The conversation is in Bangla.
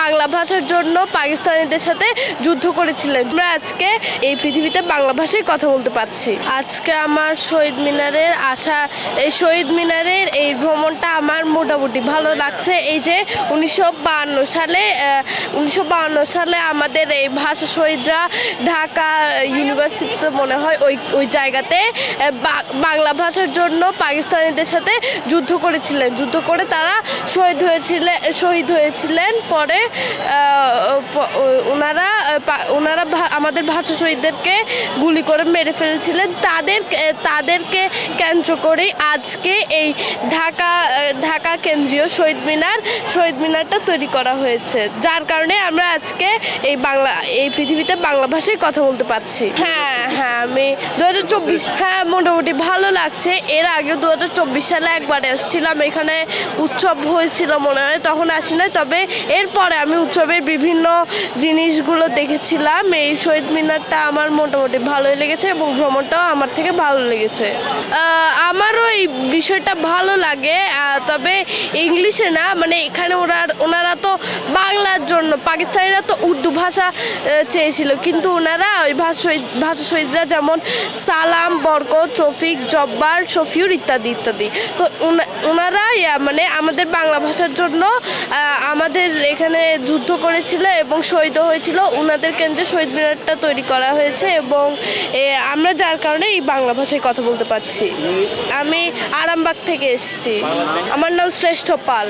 বাংলা ভাষার জন্য পাকিস্তানিদের সাথে যুদ্ধ করেছিলেন। আমরা আজকে এই পৃথিবীতে বাংলা ভাষায় কথা বলতে পারছি। আজকে আমার শহীদ মিনারের আসা এই শহীদ মিনারের এই ভ্রমণটা আমার মোটামুটি ভালো লাগছে। এই যে উনিশশো সালে উনিশশো সালে আমাদের এই ভাষা শহীদরা ঢাকা ইউনিভার্সিটিতে মনে হয় ওই ওই জায়গাতে বাংলা ভাষার জন্য পাকিস্তানিদের সাথে যুদ্ধ করেছিলেন। যুদ্ধ করে তারা শহীদ হয়েছিলেন শহীদ হয়েছিলেন। পরে ওনারা আহ, পা- ওনারা আমাদের ভাষা শহীদদেরকে গুলি করে মেরে ফেলেছিলেন। তাদের তাদেরকে কেন্দ্র করেই আজকে এই ঢাকা ঢাকা কেন্দ্রীয় শহীদ মিনার শহীদ মিনারটা তৈরি করা হয়েছে। যার কারণে আমরা আজকে এই বাংলা এই পৃথিবীতে বাংলা ভাষায় কথা বলতে পারছি। হ্যাঁ হ্যাঁ আমি দু হাজার চব্বিশ। হ্যাঁ মোটামুটি ভালো লাগছে। এর আগে দু হাজার চব্বিশ সালে একবার এসেছিলাম এখানে উৎসব হয়েছিল মনে হয় তখন আসি নাই তবে এরপরে আমি উৎসবের বিভিন্ন জিনিসগুলো দেখেছিলাম এই শহীদ মিনারটা আমার মোটামুটি ভালোই লেগেছে এবং ভ্রমণটাও আমার থেকে ভালো লেগেছে। আমারও এই বিষয়টা ভালো লাগে। তবে ইংলিশে না মানে এখানে ওরা, ওনারা তো জন্য পাকিস্তানিরা তো উর্দু ভাষা চেয়েছিল কিন্তু ওনারা ওই ভাষা ভাষা শহীদরা যেমন সালাম বরকত রফিক জব্বার শফিউর ইত্যাদি ইত্যাদি। তো ওনা- ওনারা মানে আমাদের বাংলা ভাষার জন্য আমাদের এখানে যুদ্ধ করেছিল এবং শহীদ হয়েছিল। ওনাদের কেন্দ্রে শহীদ মিনারটা তৈরি করা হয়েছে এবং এ, আমরা যার কারণে এই বাংলা ভাষায় কথা বলতে পারছি। আমি আরামবাগ থেকে এসেছি। আমার নাম শ্রেষ্ঠ পাল।